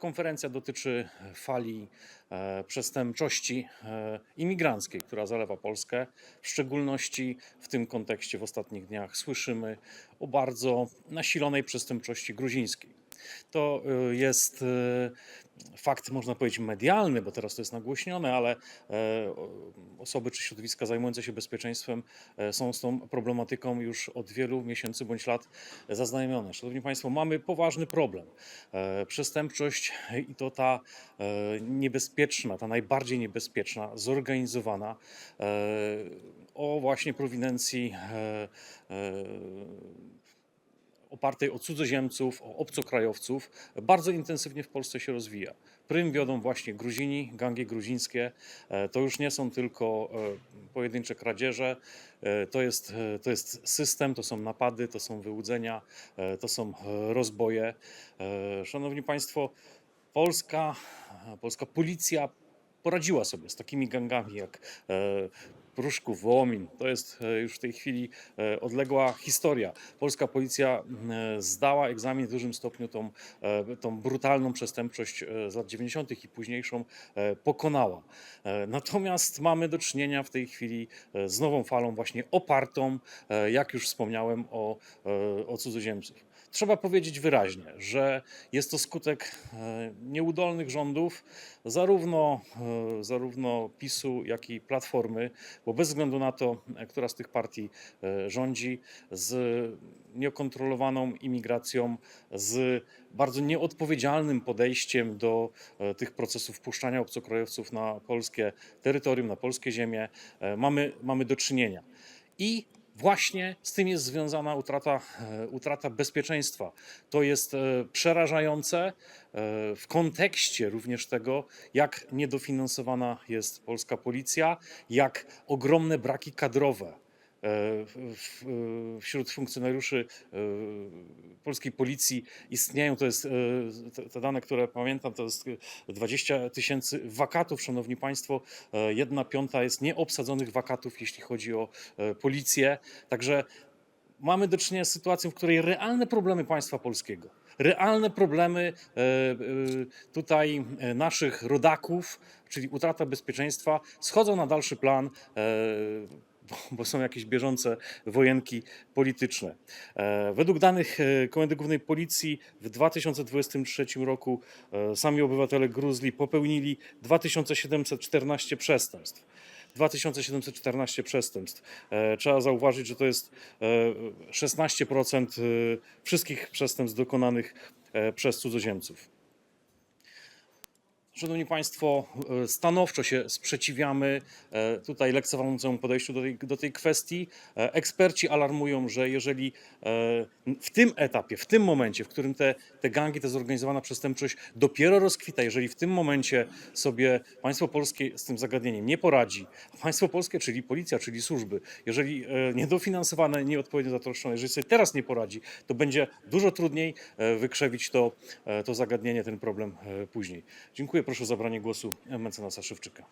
Konferencja dotyczy fali e, przestępczości e, imigranckiej, która zalewa Polskę. W szczególności w tym kontekście w ostatnich dniach słyszymy o bardzo nasilonej przestępczości gruzińskiej. To e, jest e, fakt, można powiedzieć, medialny, bo teraz to jest nagłośnione, ale e, osoby czy środowiska zajmujące się bezpieczeństwem e, są z tą problematyką już od wielu miesięcy bądź lat zaznajomione. Szanowni Państwo, mamy poważny problem. E, Przestępczość i to ta niebezpieczna, ta najbardziej niebezpieczna, zorganizowana, o właśnie prowinencji opartej o cudzoziemców, o obcokrajowców, bardzo intensywnie w Polsce się rozwija. Prym wiodą właśnie Gruzini, gangi gruzińskie. E, To już nie są tylko e, pojedyncze kradzieże, e, to jest, to jest system, to są napady, to są wyłudzenia, to są rozboje. Szanowni Państwo, Polska, polska policja poradziła sobie z takimi gangami jak Pruszków, Wołomin. To jest e, już w tej chwili e, odległa historia. Polska policja e, zdała egzamin w dużym stopniu tą, tą brutalną przestępczość z lat 90. i późniejszą pokonała. Natomiast mamy do czynienia w tej chwili z nową falą właśnie opartą, jak już wspomniałem, o, o cudzoziemców. Trzeba powiedzieć wyraźnie, że jest to skutek e, nieudolnych rządów, zarówno, e, zarówno PiSu, jak i Platformy, bo bez względu na to, e, która z tych partii rządzi, z niekontrolowaną imigracją, z bardzo nieodpowiedzialnym podejściem do tych procesów wpuszczania obcokrajowców na polskie terytorium, na polskie ziemie, mamy, mamy do czynienia. I właśnie z tym jest związana utrata, e, utrata bezpieczeństwa. To jest e, przerażające e, w kontekście również tego, jak niedofinansowana jest polska policja, jak ogromne braki kadrowe. Wśród funkcjonariuszy e, polskiej policji istnieją, to jest e, te- dane, które pamiętam, to jest 20 tysięcy wakatów, szanowni państwo. E, Jedna piąta jest nieobsadzonych wakatów, jeśli chodzi o policję. Także mamy do czynienia z sytuacją, w której realne problemy państwa polskiego, realne problemy tutaj naszych rodaków, czyli utrata bezpieczeństwa, schodzą na dalszy plan. Bo- Bo są jakieś bieżące wojenki polityczne. E, Według danych e, Komendy Głównej Policji w 2023 roku e, sami obywatele Gruzji popełnili 2714 przestępstw. 2714 przestępstw. Trzeba zauważyć, że to jest e, 16% e, wszystkich przestępstw dokonanych przez cudzoziemców. Szanowni Państwo, e, stanowczo się sprzeciwiamy e, tutaj lekceważącemu podejściu do tej, do tej kwestii. E, Eksperci alarmują, że jeżeli w tym etapie, w tym momencie, w którym te, te gangi, ta zorganizowana przestępczość dopiero rozkwita, jeżeli w tym momencie sobie państwo polskie z tym zagadnieniem nie poradzi, a państwo polskie, czyli policja, czyli służby, jeżeli niedofinansowane, nieodpowiednio zatroszczone, jeżeli sobie teraz nie poradzi, to będzie dużo trudniej wykrzewić to, to zagadnienie, ten problem później. Dziękuję, proszę o zabranie głosu mecenasa Szewczyka.